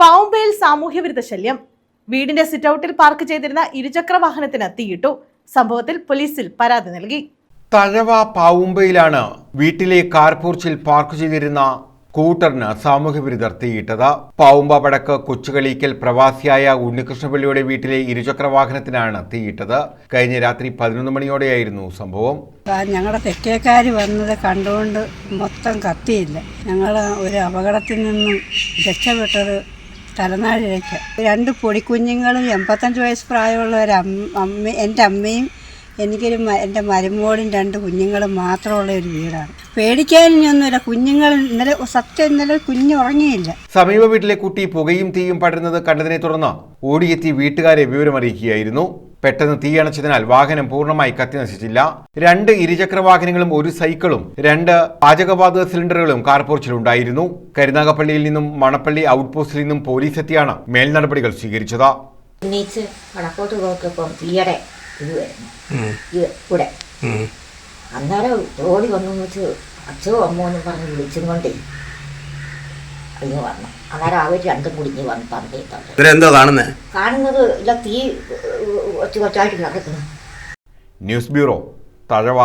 പാവുമ്പയിൽ സാമൂഹ്യവിരുദ്ധ ശല്യം. വീടിന്റെ സിറ്റൌട്ടിൽ പാർക്ക് ചെയ്തിരുന്ന ഇരുചക്ര വാഹനത്തിന് തീയിട്ടു. സംഭവത്തിൽ പോലീസിൽ പരാതി നൽകി. തഴവ പാവുമ്പയിലാണ് വീട്ടിലെ കാർപൂർച്ചിൽ പാർക്ക് ചെയ്തിരുന്ന സ്കൂട്ടറിന് സാമൂഹ്യവിരുദ്ധർ തീയിട്ടത്. പാവുമ്പ വടക്ക് കൊച്ചുകളിക്കൽ പ്രവാസിയായ ഉണ്ണികൃഷ്ണപിള്ളിയുടെ വീട്ടിലെ ഇരുചക്ര വാഹനത്തിനാണ് തീയിട്ടത്. കഴിഞ്ഞ രാത്രി പതിനൊന്ന് മണിയോടെയായിരുന്നു സംഭവം. ഞങ്ങളുടെ തെക്കേക്കാർ വന്നത് കണ്ടുകൊണ്ട് മൊത്തം കത്തിയില്ല. ഞങ്ങൾ ഒരു അപകടത്തിൽ നിന്നും രക്ഷപ്പെട്ടത് തലനാഴിലേക്ക് രണ്ട് പൊടിക്കുഞ്ഞുങ്ങളും എൺപത്തഞ്ച് വയസ്സ് പ്രായമുള്ള ഒരു അമ്മ എന്റെ അമ്മയും എനിക്കൊരു എന്റെ മരുമോളും രണ്ട് കുഞ്ഞുങ്ങളും മാത്രമുള്ള ഒരു വീടാണ്. പേടിക്കാനൊന്നുമില്ല കുഞ്ഞുങ്ങൾ ഇന്നലെ സത്യം ഇന്നലെ കുഞ്ഞു ഉറങ്ങിയില്ല. സമീപ വീട്ടിലെ കുട്ടി പുകയും തീയും പടരുന്നത് കണ്ടതിനെ തുടർന്ന് ഓടിയെത്തി വീട്ടുകാരെ വിവരമറിയിക്കുകയായിരുന്നു. പെട്ടെന്ന് തീയണച്ചതിനാൽ വാഹനം പൂർണമായി കത്തിനശിച്ചില്ല രണ്ട് ഇരുചക്ര വാഹനങ്ങളും ഒരു സൈക്കിളും രണ്ട് പാചകവാതക സിലിണ്ടറുകളും കാർപോർച്ചിലുണ്ടായിരുന്നു കരുനാഗപ്പള്ളിയിൽ നിന്നും മണപ്പള്ളി ഔട്ട് പോസ്റ്റിൽ നിന്നും പോലീസ് എത്തിയാണ് മേൽ നടപടികൾ സ്വീകരിച്ചത്. ഉന്നയിച്ച് വടക്കോട്ട് നോക്കിയപ്പം തീയുടെ ഇത് വരുന്നു. ഇത് ഇവിടെ. അന്നേരം ഓടി വന്നു വെച്ച് അച്ഛോ അമ്മോ എന്ന് പറഞ്ഞ് വിളിച്ചും കൊണ്ടേ ഇങ്ങ് വന്നു. അന്നേരം അവർ രണ്ടും കൂടി വന്ന് പറഞ്ഞിട്ടുണ്ട് ഇതിലെന്തോ കാണുന്നേ? കാണുന്നത് ഇല്ല തീ കൊച്ചു കൊച്ചായിട്ട് നടക്കുന്നു ന്യൂസ് ബ്യൂറോ തഴവ